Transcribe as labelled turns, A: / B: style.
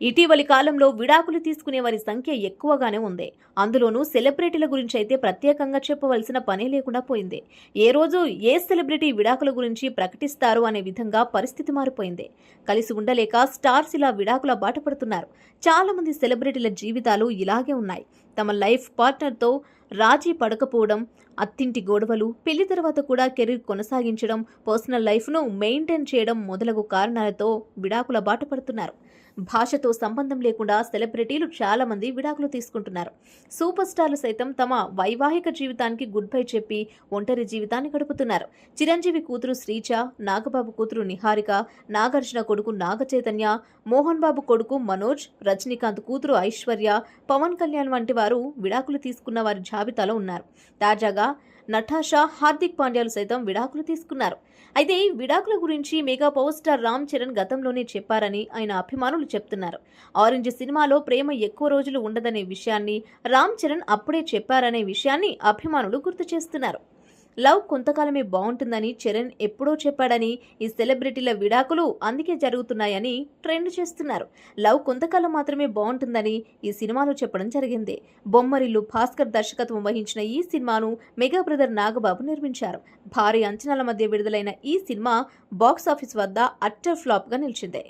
A: ఇటీవలి కాలంలో విడాకులు తీసుకునే వారి సంఖ్య ఎక్కువగానే ఉంది. అందులోనూ సెలబ్రిటీల గురించి అయితే ప్రత్యేకంగా చెప్పవలసిన పనే లేకుండా పోయింది. ఏ రోజు ఏ సెలబ్రిటీ విడాకుల గురించి ప్రకటిస్తారు అనే విధంగా పరిస్థితి మారిపోయింది. కలిసి ఉండలేక స్టార్స్ ఇలా విడాకుల బాట పడుతున్నారు. చాలా మంది సెలబ్రిటీల జీవితాలు ఇలాగే ఉన్నాయి. తమ లైఫ్ పార్ట్నర్తో రాజీ పడకపోవడం అత్తింటి గొడవలు పెళ్ళి తర్వాత కూడా కెరీర్ కొనసాగించడం పర్సనల్ లైఫ్ను మెయింటైన్ చేయడం మొదలగు కారణాలతో విడాకుల బాట పడుతున్నారు. భాషతో సంబంధం లేకుండా సెలబ్రిటీలు చాలామంది విడాకులు తీసుకుంటున్నారు. సూపర్ స్టార్లు సైతం తమ వైవాహిక జీవితానికి గుడ్ బై చెప్పి ఒంటరి జీవితాన్ని గడుపుతున్నారు. చిరంజీవి కూతురు శ్రీచ నాగబాబు కూతురు నిహారిక నాగార్జున కొడుకు నాగచైతన్య మోహన్ బాబు కొడుకు మనోజ్ రజనీకాంత్ కూతురు ఐశ్వర్య పవన్ కళ్యాణ్ వంటి వారు విడాకులు తీసుకున్న వారి జాబితాలో ఉన్నారు. తాజాగా నటాషా హార్దిక్ పాండ్యాలు సైతం విడాకులు తీసుకున్నారు. అయితే ఈ విడాకుల గురించి mega power star Ram Charan గతంలోనే చెప్పారని ఆయన అభిమానులు చెప్తున్నారు. ఆరెంజ్ సినిమాలో ప్రేమ ఎక్కువ రోజులు ఉండదనే విషయాన్ని రామ్ చరణ్ అప్పుడే చెప్పారనే విషయాన్ని అభిమానులు గుర్తు చేస్తున్నారు. లవ్ కొంతకాలమే బాగుంటుందని చరణ్ ఎప్పుడో చెప్పాడని ఈ సెలబ్రిటీల విడాకులు అందుకే జరుగుతున్నాయని ట్రెండ్ చేస్తున్నారు. లవ్ కొంతకాలం మాత్రమే బాగుంటుందని ఈ సినిమాలో చెప్పడం జరిగింది. బొమ్మరిల్లు భాస్కర్ దర్శకత్వం వహించిన ఈ సినిమాను మెగా బ్రదర్ నాగబాబు నిర్మించారు. భారీ అంచనాల మధ్య విడుదలైన ఈ సినిమా బాక్సాఫీస్ వద్ద అట్టర్ ఫ్లాప్గా నిలిచింది.